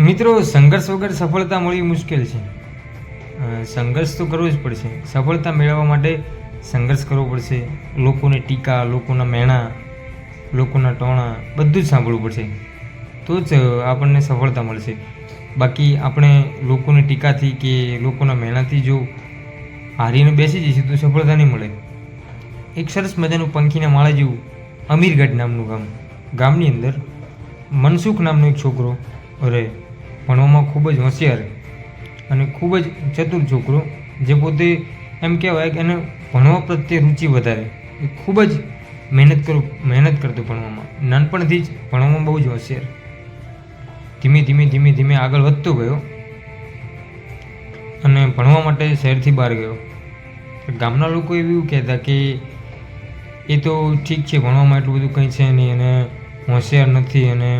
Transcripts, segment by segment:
મિત્રો, સંઘર્ષ વગર સફળતા મળવી મુશ્કેલ છે. સંઘર્ષ તો કરવો જ પડશે. સફળતા મેળવવા માટે સંઘર્ષ કરવો પડશે. લોકોને ટીકા, લોકોના મેણા લોકોના ટોણા, બધું જ સાંભળવું પડશે. તો જ આપણને સફળતા મળશે. બાકી આપણે લોકોની ટીકાથી કે લોકોના મેણાથી જો હારીને બેસી જઈશું તો સફળતા નહીં મળે. એક સરસ મજાનું પંખીના માળા જેવું અમીરગઢ નામનું ગામ. ગામની અંદર મનસુખ નામનો એક છોકરો રહે. ભણવામાં ખૂબ જ હોશિયાર અને ખૂબ જ ચતુર છોકરો, જે પોતે એમ કહેવાય કે એને ભણવા પ્રત્યે રુચિ વધારે. એ ખૂબ જ મહેનત કરું, મહેનત કરતો ભણવામાં નાનપણથી જ ભણવામાં બહુ જ હોશિયાર. ધીમે ધીમે ધીમે ધીમે આગળ વધતો ગયો અને ભણવા માટે શહેરથી બહાર ગયો. ગામના લોકો એવું કહેતા કે એ તો ઠીક છે, ભણવામાં એટલું બધું કંઈ છે નહીં અને હોશિયાર નથી અને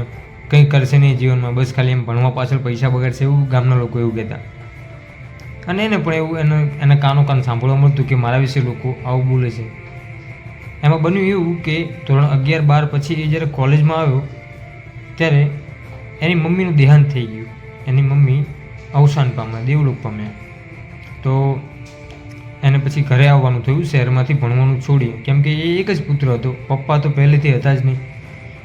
કંઈ કરશે નહીં જીવનમાં, બસ ખાલી એમ ભણવા પાછળ પૈસા બગાડશે એવું ગામના લોકો એવું કહેતા. અને એને પણ એવું, એને એને કાનો કાન સાંભળવા મળતું કે મારા વિશે લોકો આવું બોલે છે. એમાં બન્યું એવું કે ધોરણ અગિયાર બાર પછી એ જ્યારે કોલેજમાં આવ્યો, ત્યારે એની મમ્મીનું દેહાંત થઈ ગયું. એની મમ્મી અવસાન પામ્યા, દેવલોક પામ્યા. તો એને પછી ઘરે આવવાનું થયું, શહેરમાંથી ભણવાનું છોડ્યું. કેમ કે એ એક જ પુત્ર હતો, પપ્પા તો પહેલેથી હતા જ નહીં.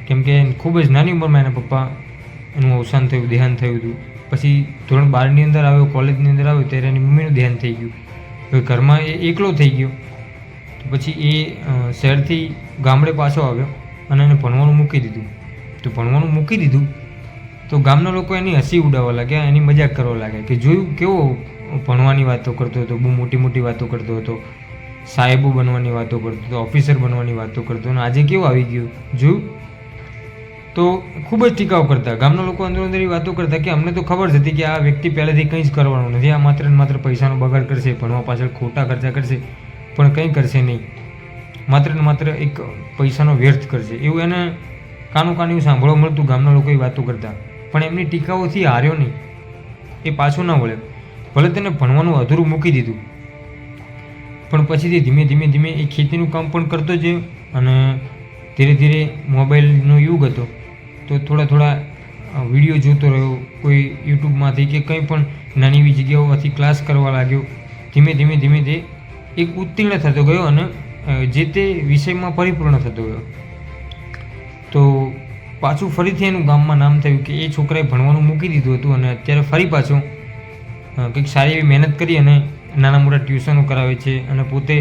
કેમ કે ખૂબ જ નાની ઉંમરમાં એના પપ્પા એનું અવસાન થયું, દેહાંત થયું હતું. પછી ધોરણ બારની અંદર આવ્યો, કોલેજની અંદર આવ્યો, ત્યારે એની મમ્મીનું દેહાંત થઈ ગયું. હવે ઘરમાં એ એકલો થઈ ગયો. તો પછી એ શહેરથી ગામડે પાછો આવ્યો અને એને ભણવાનું મૂકી દીધું. તો ભણવાનું મૂકી દીધું, તો ગામના લોકો એની હસી ઉડાવવા લાગ્યા, એની મજાક કરવા લાગ્યા કે જોયું કેવો ભણવાની વાતો કરતો હતો, બહુ મોટી મોટી વાતો કરતો હતો. સાહેબો બનવાની વાતો કરતો હતો, ઓફિસર બનવાની વાતો કરતો અને આજે કેવું આવી ગયું? જોયું? તો ખૂબ જ ટીકાઓ કરતા. ગામના લોકો અંદર અંદર એ વાતો કરતા કે અમને તો ખબર જ હતી કે આ વ્યક્તિ પહેલેથી કંઈ જ કરવાનું નથી. આ માત્ર ને માત્ર પૈસાનો બગાડ કરશે, ભણવા પાછળ ખોટા ખર્ચા કરશે, પણ કંઈ કરશે નહીં. માત્ર ને માત્ર એક પૈસાનો વ્યર્થ કરશે. એવું એને કાનું કાન સાંભળવા મળતું, ગામના લોકો એ વાતો કરતા. પણ એમની ટીકાઓથી હાર્યો નહીં. એ પાછો ના વળે. ભલે તેને ભણવાનું અધૂરું મૂકી દીધું. પણ પછીથી ધીમે ધીમે ધીમે એ ખેતીનું કામ પણ કરતો જ અને ધીરે ધીરે મોબાઈલનો યુગ હતો. તો થોડા થોડા વીડિયો જોતો રહ્યો. કોઈ યુટ્યુબમાંથી કે કંઈ પણ નાની એવી જગ્યાઓમાંથી ક્લાસ કરવા લાગ્યો. ધીમે ધીમે ધીમે તે એક ઉત્તીર્ણ થતો ગયો અને જે તે વિષયમાં પરિપૂર્ણ થતો ગયો. તો પાછું ફરીથી એનું ગામમાં નામ થયું કે એ છોકરાએ ભણવાનું મૂકી દીધું હતું અને અત્યારે ફરી પાછું કંઈક સારી એવી મહેનત કરી અને નાના મોટા ટ્યુશનો કરાવે છે અને પોતે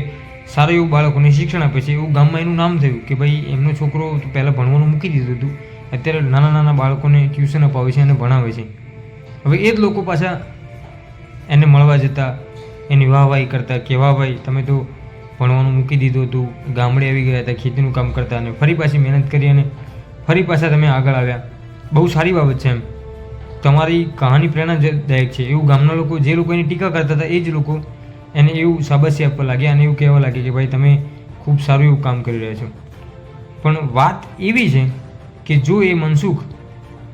સારું એવું બાળકોને શિક્ષણ આપે છે એવું ગામમાં એનું નામ થયું કે ભાઈ એમનો છોકરો પહેલાં ભણવાનું મૂકી દીધું હતું. અત્યારે નાના નાના બાળકોને ટ્યુશન અપાવે છે અને ભણાવે છે. હવે એ જ લોકો પાછા એને મળવા જતા, એની વાહવાહી કરતા કે, વાહ ભાઈ, તમે તો ભણવાનું મૂકી દીધું હતું, ગામડે આવી ગયા હતા, ખેતીનું કામ કરતા અને ફરી પાછી મહેનત કરી અને ફરી પાછા તમે આગળ આવ્યા. બહુ સારી બાબત છે એમ. તમારી કહાની પ્રેરણાદાયક છે. એવું ગામના લોકો જે લોકો એની ટીકા કરતા હતા, એ જ લોકો એને એવું શાબાશી આપવા લાગ્યા અને એવું કહેવા લાગ્યા કે, ભાઈ, તમે ખૂબ સારું એવું કામ કરી રહ્યા છો. પણ વાત એવી છે કે જો એ મનસુખ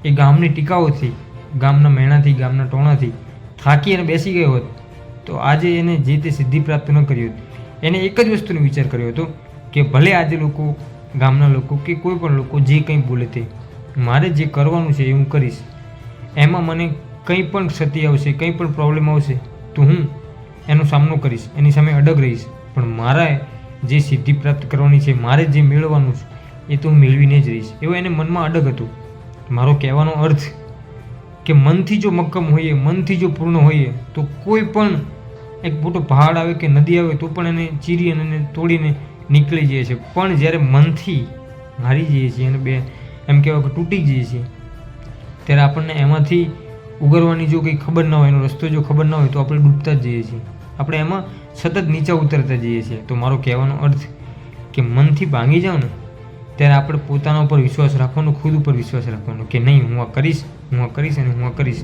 એ ગામની ટીકાઓથી, ગામના મેણાથી, ગામના ટોણાથી થાકી અને બેસી ગયો હોત, તો આજે એને જે તે સિદ્ધિ પ્રાપ્ત ન કરી હોત, એને એક જ વસ્તુનો વિચાર કર્યો હતો કે ભલે આજે લોકો, ગામના લોકો કે કોઈ પણ લોકો જે કંઈ બોલે તે, મારે જે કરવાનું છે એ હું કરીશ. એમાં મને કંઈ પણ ક્ષતિ આવશે, કંઈ પણ પ્રોબ્લેમ આવશે, તો હું એનો સામનો કરીશ, એની સામે અડગ રહીશ. પણ મારા જે સિદ્ધિ પ્રાપ્ત કરવાની છે, મારે જે મેળવવાનું છે એ તો મેળવીને જ રહીશ. એવું એને મનમાં અડગ હતું. મારો કહેવાનો અર્થ કે મનથી જો મક્કમ હોઈએ, મનથી જો પૂર્ણ હોઈએ, તો કોઈ પણ એક મોટો પહાડ આવે કે નદી આવે, તો પણ એને ચીરી અને એને તોડીને નીકળી જઈએ છીએ. પણ જ્યારે મનથી હારી જઈએ છીએ અને બે એમ કહેવાય કે તૂટી જઈએ છીએ, ત્યારે આપણને એમાંથી ઉગરવાની જો કંઈ ખબર ન હોય, એનો રસ્તો જો ખબર ન હોય, તો આપણે ડૂબતા જ જઈએ છીએ. આપણે એમાં સતત નીચા ઉતરતા જઈએ છીએ. તો મારો કહેવાનો અર્થ કે મનથી ભાંગી જાઓ ને ત્યારે આપણે પોતાના ઉપર વિશ્વાસ રાખવાનો, ખુદ ઉપર વિશ્વાસ રાખવાનો કે નહીં, હું આ કરીશ, હું આ કરીશ અને હું આ કરીશ.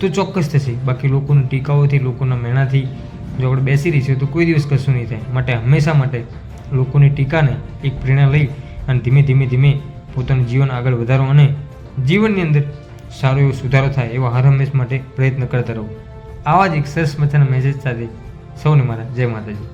તો ચોક્કસ થશે. બાકી લોકોની ટીકાઓથી, લોકોના મેણાથી જો આપણે બેસી રહીશું તો કોઈ દિવસ કશું નહીં થાય. માટે હંમેશા માટે લોકોની ટીકાને એક પ્રેરણા લઈ અને ધીમે ધીમે ધીમે પોતાનું જીવન આગળ વધારો અને જીવનની અંદર સારો એવો સુધારો થાય એવા હર હંમેશ માટે પ્રયત્ન કરતા રહો. આવા જ એક સરસ મજાના મેસેજ સાથે સૌને મારા જય માતાજી.